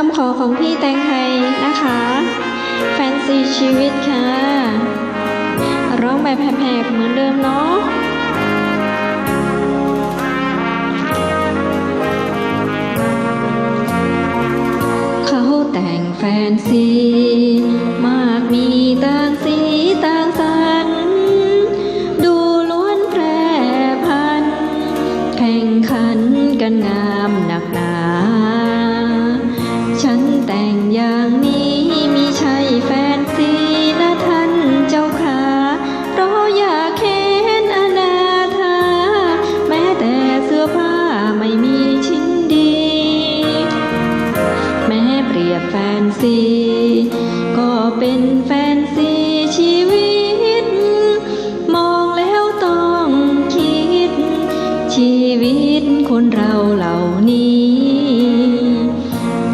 คำขอของพี่แตงไทยนะคะ แฟนซีชีวิตค่ะ ร้องแบบแผบๆเหมือนเดิมเนาะเขาแต่งแฟนซีมากมีต่างสีต่างสันดูล้วนแปรพัน แข่งขันกันงามหนัก ซี ก็เป็นแฟนซีชีวิต มองแล้วต้องคิด ชีวิตคนเราเหล่านี้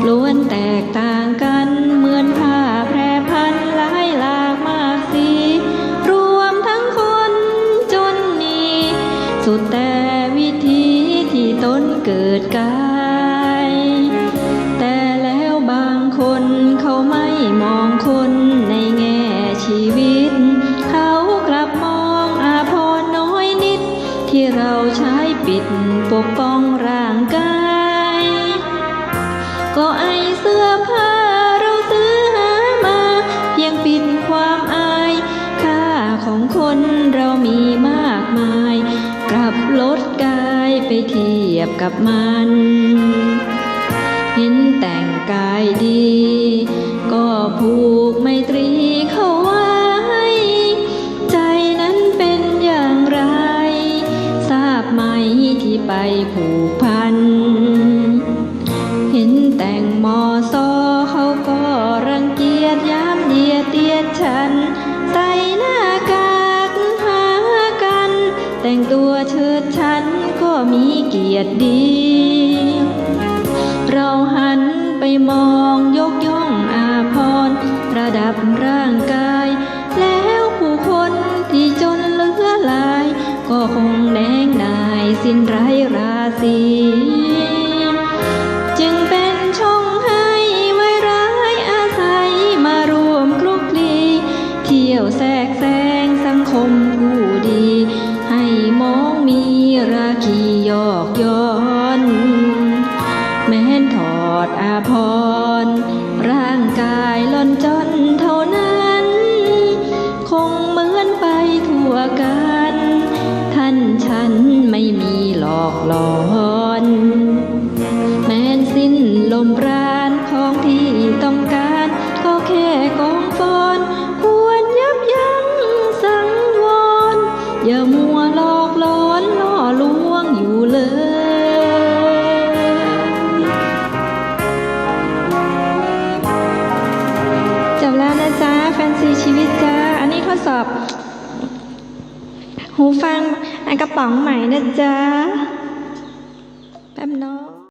ล้วนแตกต่างกันเหมือนผ้าแพรพันหลายหลากมากสี รวมทั้งคนจนนี้ สุดแต่วิธีที่ตนเกิดกา ปกป้องร่างกาย ก็ไอเสื้อผ้าเราซื้อหามาเพียงปิดความอาย ค่าของคนเรามีมากมาย กลับลดกายไปเทียบกับมัน เห็นแต่งกายดี ก็ผูกไม่ตรี ที่ไปผูกพัน เห็นแต่งมอซอเขาก็รังเกียจย้ำเยียดเตียดฉัน ใส่หน้ากากหากัน แต่งตัวเชิดฉันก็มีเกียรติดี เราหันไปมองยกย่องอาพรประดับร่างกาย แล้วผู้คนที่จนเหลือหลาย ก็คง สิ้นไรราศีจึงเป็นช่องให้ไว้ร้ายอาศัยมารวมคลุกคลีเที่ยวแทรกแซงสังคมผู้ดี ให้มองมีราคียอกย้อนแม้นถอดอาพรณ์ร่างกายล่อนจนเท่านั้น คงเหมือนไปทั่วกัน ท่านฉัน หลอนแม้นสิ้นลมปราณของที่ต้องการ ก็แค่กองฟอนควรยับยั้งสังวร อย่ามัวหลอกหลอนล่อลวงอยู่เลยจบแล้วนะจ๊ะแฟนซีชีวิตจ้า อันนี้ข้อสอบ หูฟังอันกระป๋องใหม่นะจ๊ะ